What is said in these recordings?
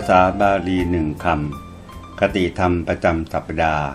ภาษาบาลีหนึ่งคำคติธรรมประจำสัปดาห์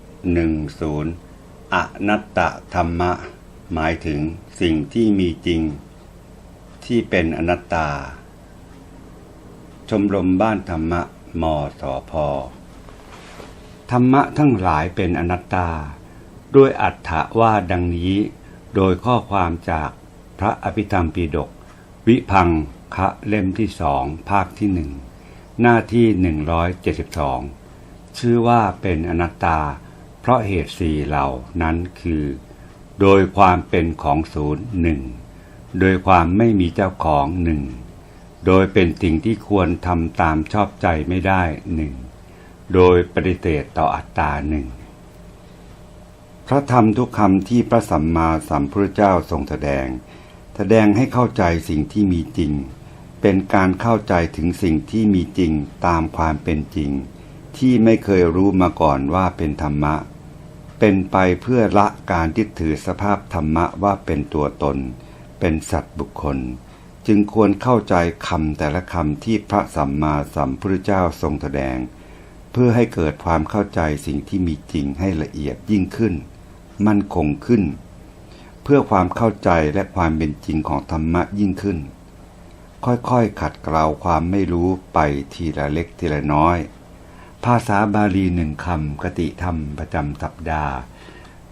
610 อนัตตธรรมะ หมายถึงสิ่งที่มีจริง ที่เป็นอนัตตา ชมรมบ้านธรรมะมสพธรรมะทั้งหลายเป็นอนัตตา ด้วยอัฏฐว่าดังนี้ โดยข้อความจากพระอภิธรรมปีดก วิพังคะเล่มที่สองภาคที่หนึ่ง หน้าที่หนึ่งร้อยเจ็ดสิบสองชื่อว่าเป็นอนัตตา เพราะเหตุสี่เหล่านั้นคือ โดยความเป็นของศูนย์หนึ่งโดยความไม่มีเจ้าของหนึ่งโดยเป็นสิ่งที่ควรทำตามชอบใจไม่ได้หนึ่งโดยปฏิเสธต่ออัตตาหนึ่งพระธรรมทุกคำที่พระสัมมาสัมพุทธเจ้าทรงแสดง แสดงให้เข้าใจสิ่งที่มีจริง เป็นการเข้าใจถึงสิ่งที่มีจริงตามความเป็นจริง ที่ไม่เคยรู้มาก่อนว่าเป็นธรรมะ เป็นไปเพื่อละการยึดถือสภาพธรรมะว่าเป็นตัวตน เป็นสัตว์บุคคล จึงควรเข้าใจคำแต่ละคำที่พระสัมมาสัมพุทธเจ้าทรงแสดง เพื่อให้เกิดความเข้าใจสิ่งที่มีจริงให้ละเอียดยิ่งขึ้น มั่นคงขึ้น เพื่อความเข้าใจและความเป็นจริงของธรรมะยิ่งขึ้น ค่อยๆขัดเกลาความไม่รู้ไปทีละเล็กทีละน้อย ภาษาบาลีหนึ่งคำกติธรรมประจำสัปดาห์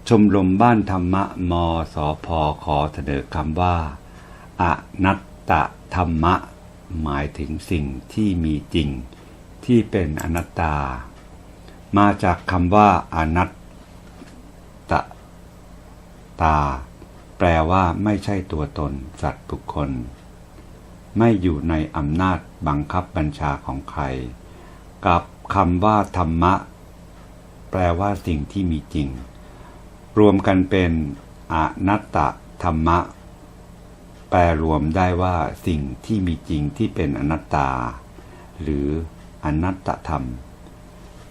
ชมรมบ้านธรรมะมสอพขอเสนอคำว่าอนัตตธรรมะ หมายถึงสิ่งที่มีจริง ที่เป็นอนัตตา มาจากคำว่าอนัตตตา แปลว่าไม่ใช่ตัวตนสัตว์บุคคล ไม่อยู่ในอำนาจบังคับบัญชาของใคร กับคำว่าธรรมะ แปลว่าสิ่งที่มีจริง รวมกันเป็นอนัตตธรรมะ แปลรวมได้ว่าสิ่งที่มีจริงที่เป็นอนัตตา หรืออนัตตธรรม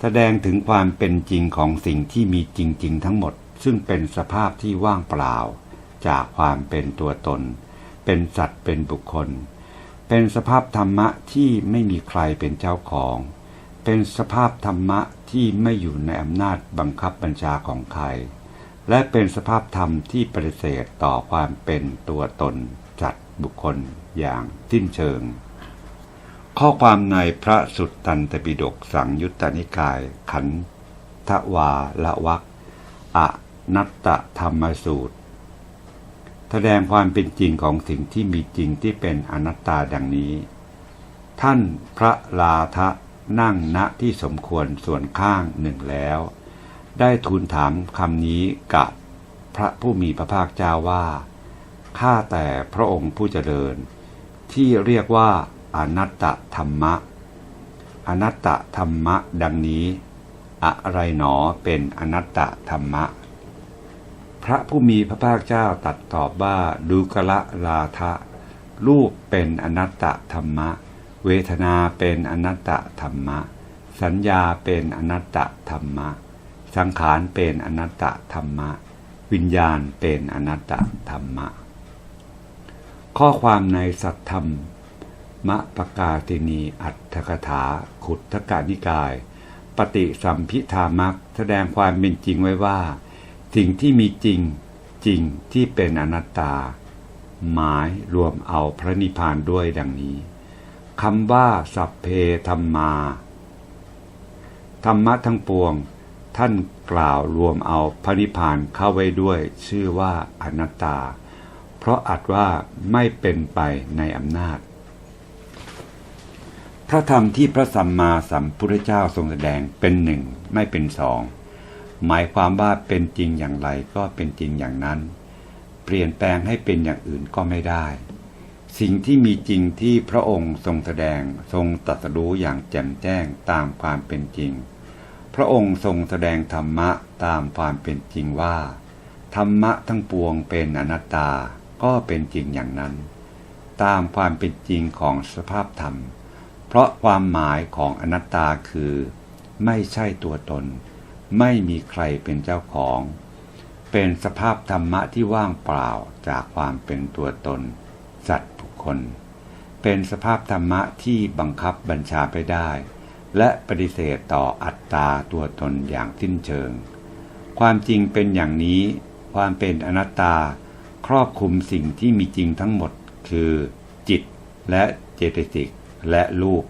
แสดงถึงความเป็นจริงของสิ่งที่มีจริง ๆ ทั้งหมด ซึ่งเป็นสภาพที่ว่างเปล่า จากความเป็นตัวตน เป็นสัตว์เป็นบุคคล เป็นสภาพธรรมะที่ไม่มีใครเป็นเจ้าของ เป็นสภาพธรรมะที่ไม่อยู่ในอำนาจบังคับบัญชาของใคร และเป็นสภาพธรรมที่ปฏิเสธต่อความเป็นตัวตนจัดบุคคลอย่างสิ้นเชิง ข้อความในพระสุตตันตปิฎกสังยุตตนิกาย ขันธวาละวักอนัตตธรรมสูตร แสดงความเป็นจริงของสิ่งที่มีจริงที่เป็นอนัตตาดังนี้ ท่านพระลาทะนั่งณที่สมควรส่วนข้างหนึ่งแล้ว ได้ทูลถามคำนี้กับพระผู้มีพระภาคเจ้าว่าข้าแต่พระองค์ผู้เจริญ ที่เรียกว่าอนัตตธรรมะ อนัตตธรรมะดังนี้ อะไรหนอเป็นอนัตตธรรมะ พระผู้มีพระภาคเจ้าตัดตอบว่าดูกละลาทะรูปเป็นอนัตตธรรมะ เวทนาเป็นอนัตตธรรมะ สัญญาเป็นอนัตตธรรมะ สังขารเป็นอนัตตธรรมะ วิญญาณเป็นอนัตตธรรมะ ข้อความในสัตธรรมมะปกาตินีอัตถกถา ขุททกานิกาย ปฏิสัมพิธามักแสดงความเป็นจริงไว้ว่า สิ่งที่มีจริงจริงที่เป็นอนัตตา หมายรวมเอาพระนิพพานด้วยดังนี้คำว่าสัพเพธรรมา ธรรมะทั้งปวง ท่านกล่าวรวมเอาพระนิพพานเข้าไว้ด้วย ชื่อว่าอนัตตา เพราะอาจว่าไม่เป็นไปในอำนาจ พระธรรมที่พระสัมมาสัมพุทธเจ้าทรงแสดงเป็นหนึ่งไม่เป็นสอง หมายความว่าเป็นจริงอย่างไรก็เป็นจริงอย่างนั้น เปลี่ยนแปลงให้เป็นอย่างอื่นก็ไม่ได้ สิ่งที่มีจริงที่พระองค์ทรงแสดงทรงตรัสรู้อย่างแจ่มแจ้งตามความเป็นจริง พระองค์ทรงแสดงธรรมะตามความเป็นจริงว่า ธรรมะทั้งปวงเป็นอนัตตาก็เป็นจริงอย่างนั้น ตามความเป็นจริงของสภาพธรรม เพราะความหมายของอนัตตาคือ ไม่ใช่ตัวตน ไม่มีใครเป็นเจ้าของ เป็นสภาพธรรมะที่ว่างเปล่าจากความเป็นตัวตน สัตว์บุคคล เป็นสภาพธรรมะที่บังคับบัญชาไปได้ และปฏิเสธต่ออัตตาตัวตนอย่างสิ้นเชิง ความจริงเป็นอย่างนี้ ความเป็นอนัตตา ครอบคลุมสิ่งที่มีจริงทั้งหมด คือ จิตและเจตสิกและรูป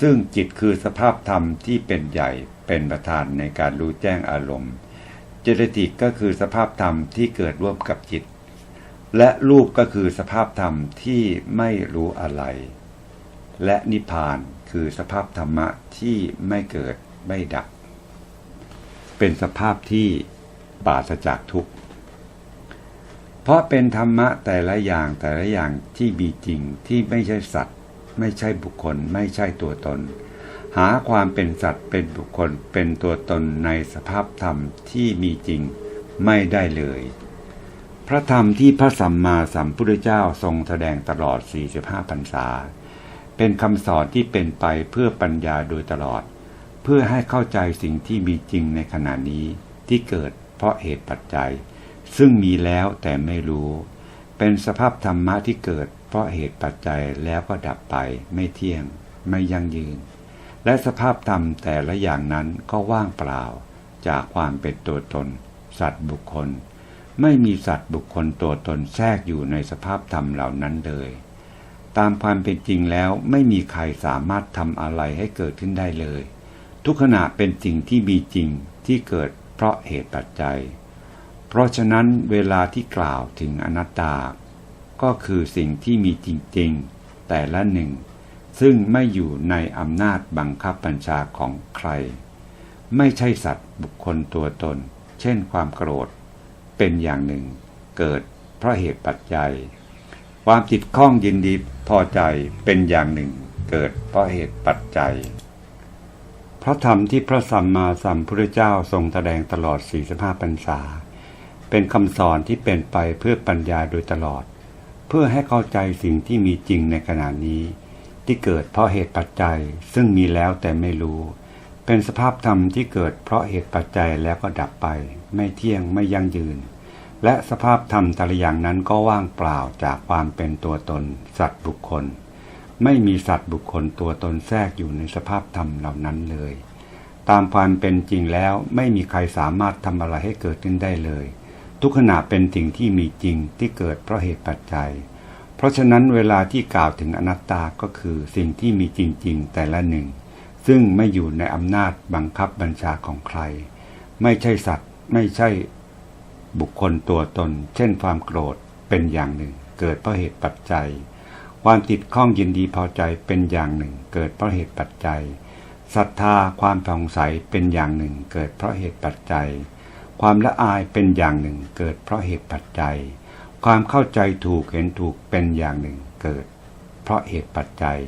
ซึ่งจิตคือสภาพธรรมที่เป็นใหญ่เป็นประธานในการรู้แจ้งอารมณ์ เจตสิกก็คือสภาพธรรมที่เกิดร่วมกับจิต และรูปก็คือสภาพธรรมที่ไม่รู้อะไร และนิพพานคือสภาพธรรมะที่ไม่เกิดไม่ดับ เป็นสภาพที่ปราศจากทุกข์ เพราะเป็นธรรมะแต่ละอย่างแต่ละอย่างที่มีจริงที่ไม่ใช่สัตว์ ไม่ใช่บุคคล ไม่ใช่ตัวตน หาความเป็นสัตว์เป็นบุคคลเป็นตัวตนในสภาพธรรมที่มีจริงไม่ได้เลย พระธรรมที่พระสัมมาสัมพุทธเจ้าทรงแสดงตลอด 45พรรษา เป็นคำสอนที่เป็นไปเพื่อปัญญาโดยตลอด เพื่อให้เข้าใจสิ่งที่มีจริงในขณะนี้ที่เกิดเพราะเหตุปัจจัย ซึ่งมีแล้วแต่ไม่รู้ เป็นสภาพธรรมะที่เกิด ราะเหตุปัจจัยแล้วก็ดับไปไม่เที่ยง ไม่ยั่งยืน และสภาพธรรมแต่ละอย่างนั้นก็ว่างเปล่า จากความเป็นตัวตน สัตว์บุคคล ไม่มีสัตว์บุคคลตัวตนแทรกอยู่ในสภาพธรรมเหล่านั้นเลย ตามความเป็นจริงแล้วไม่มีใครสามารถทำอะไรให้เกิดขึ้นได้เลย ทุกขณะเป็นสิ่งที่มีจริงที่เกิดเพราะเหตุปัจจัย เพราะฉะนั้นเวลาที่กล่าวถึงอนัตตา ก็คือสิ่งที่มีจริงๆ แต่ละหนึ่ง ซึ่งไม่อยู่ในอำนาจบังคับบัญชาของใคร ไม่ใช่สัตว์บุคคลตัวตน เช่นความโกรธ เป็นอย่างหนึ่ง เกิดเพราะเหตุปัจจัย ความติดข้องยินดีพอใจเป็นอย่างหนึ่ง เกิดเพราะเหตุปัจจัยพระธรรมที่พระสัมมาสัมพุทธเจ้าทรงแสดงตลอด 45พรรษา เป็นคำสอนที่เป็นไปเพื่อปัญญาโดยตลอด เพื่อให้เข้าใจสิ่งที่มีจริงในขณะนี้ ที่เกิดเพราะเหตุปัจจัยซึ่งมีแล้วแต่ไม่รู้ เป็นสภาพธรรมที่เกิดเพราะเหตุปัจจัยแล้วก็ดับไป ไม่เที่ยงไม่ยั่งยืน และสภาพธรรมแต่ละอย่างนั้นก็ว่างเปล่าจากความเป็นตัวตน สัตว์บุคคล ไม่มีสัตว์บุคคลตัวตนแทรกอยู่ในสภาพธรรมเหล่านั้นเลย ตามความเป็นจริงแล้วไม่มีใครสามารถทำอะไรให้เกิดขึ้นได้เลย ทุกขณะเป็นสิ่งที่มีจริงที่เกิดเพราะเหตุปัจจัย เพราะฉะนั้นเวลาที่กล่าวถึงอนัตตาก็คือสิ่งที่มีจริง ๆ แต่ละหนึ่ง ซึ่งไม่อยู่ในอำนาจบังคับบัญชาของใคร ไม่ใช่สัตว์ ไม่ใช่บุคคลตัวตน เช่นความโกรธเป็นอย่างหนึ่ง เกิดเพราะเหตุปัจจัย ความติดข้องยินดีพอใจเป็นอย่างหนึ่ง เกิดเพราะเหตุปัจจัยศรัทธาความผ่องใสเป็นอย่างหนึ่ง เกิดเพราะเหตุปัจจัย ความละอายเป็นอย่างหนึ่งเกิดเพราะเหตุปัจจัย ความเข้าใจถูกเห็นถูกเป็นอย่างหนึ่งเกิด เพราะเหตุปัจจัย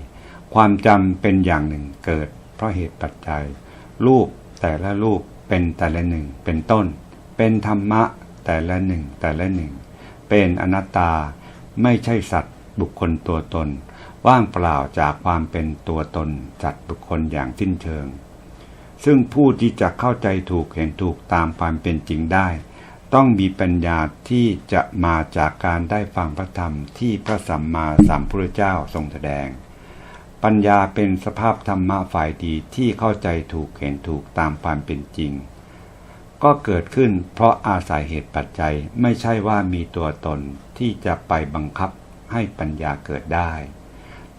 ความจำเป็นอย่างหนึ่งเกิด เพราะเหตุปัจจัย รูปแต่ละรูปเป็นแต่ละหนึ่งเป็นต้น เป็นธรรมะแต่ละหนึ่งแต่ละหนึ่ง เป็นอนัตตาไม่ใช่สัตว์บุคคลตัวตน ว่างเปล่าจากความเป็นตัวตนสัตว์บุคคลอย่างสิ้นเชิง ซึ่งผู้ที่จะเข้าใจถูกเห็นถูกตามความเป็นจริงได้ ต้องมีปัญญาที่จะมาจากการได้ฟังพระธรรมที่พระสัมมาสัมพุทธเจ้าทรงแสดง ปัญญาเป็นสภาพธรรมะฝ่ายดีที่เข้าใจถูกเห็นถูกตามความเป็นจริง ก็เกิดขึ้นเพราะอาศัยเหตุปัจจัยไม่ใช่ว่ามีตัวตนที่จะไปบังคับให้ปัญญาเกิดได้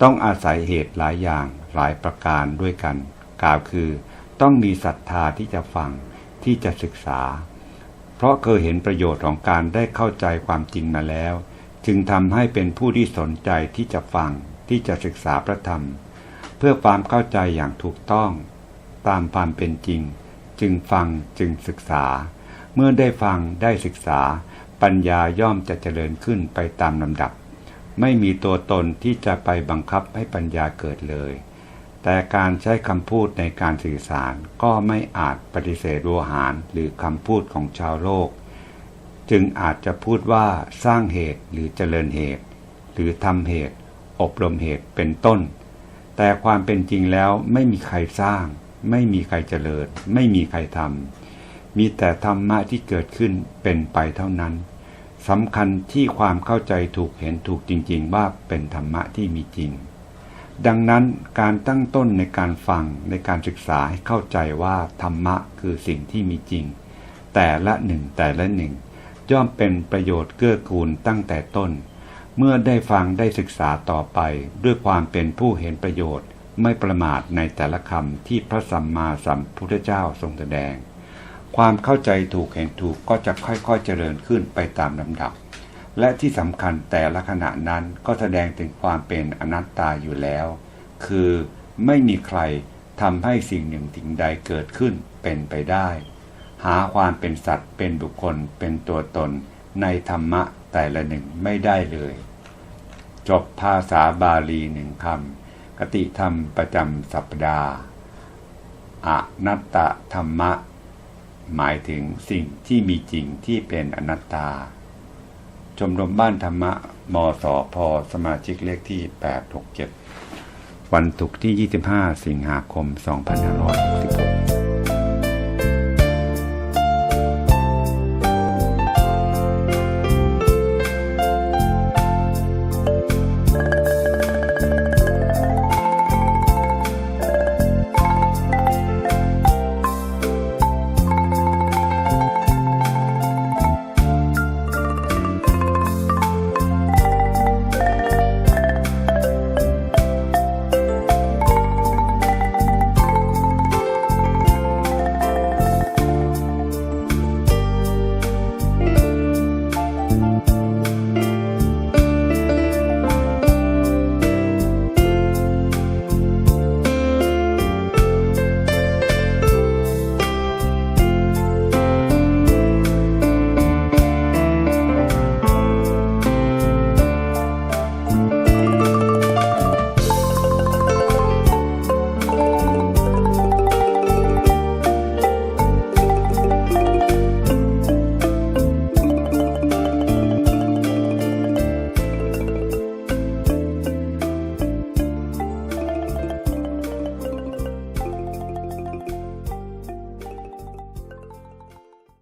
ต้องอาศัยเหตุหลายอย่างหลายประการด้วยกัน กล่าวคือ ต้องมีศรัทธาที่จะฟังที่จะศึกษา เพราะเคยเห็นประโยชน์ของการได้เข้าใจความจริงมาแล้ว จึงทำให้เป็นผู้ที่สนใจที่จะฟังที่จะศึกษาพระธรรม เพื่อความเข้าใจอย่างถูกต้อง ตามความเป็นจริง จึงฟังจึงศึกษา เมื่อได้ฟังได้ศึกษา ปัญญาย่อมจะเจริญขึ้นไปตามลำดับ ไม่มีตัวตนที่จะไปบังคับให้ปัญญาเกิดเลย แต่การใช้คำพูดในการสื่อสารก็ไม่อาจปฏิเสธโวหารหรือคำพูดของชาวโลก จึงอาจจะพูดว่าสร้างเหตุหรือเจริญเหตุ หรือทำเหตุ อบรมเหตุเป็นต้น แต่ความเป็นจริงแล้วไม่มีใครสร้าง ไม่มีใครเจริญ ไม่มีใครทำมีแต่ธรรมะที่เกิดขึ้นเป็นไปเท่านั้นสำคัญที่ความเข้าใจถูกเห็นถูกจริง ๆ ว่าเป็นธรรมะที่มีจริง ดังนั้นการตั้งต้นในการฟังในการศึกษาให้เข้าใจว่าธรรมะคือสิ่งที่มีจริง แต่ละหนึ่งแต่ละหนึ่ง ย่อมเป็นประโยชน์เกื้อกูลตั้งแต่ต้น เมื่อได้ฟังได้ศึกษาต่อไป ด้วยความเป็นผู้เห็นประโยชน์ ไม่ประมาทในแต่ละคำที่พระสัมมาสัมพุทธเจ้าทรงแสดง ความเข้าใจถูกเห็นถูกก็จะค่อยๆเจริญขึ้นไปตามลำดับ และที่สำคัญแต่ละขณะนั้นก็แสดงถึงความเป็นอนัตตาอยู่แล้ว คือไม่มีใครทำให้สิ่งหนึ่งสิ่งใดเกิดขึ้นเป็นไปได้ หาความเป็นสัตว์เป็นบุคคลเป็นตัวตนในธรรมะแต่ละหนึ่งไม่ได้เลย จบภาษาบาลีหนึ่งคำกติธรรมประจำสัปดาห์อนัตตธรรมะ หมายถึงสิ่งที่มีจริงที่เป็นอนัตตา ชมรมบ้านธรรมะ มสพ สมาชิกเลขที่ 867 วันศุกร์ที่ 25 สิงหาคม 2566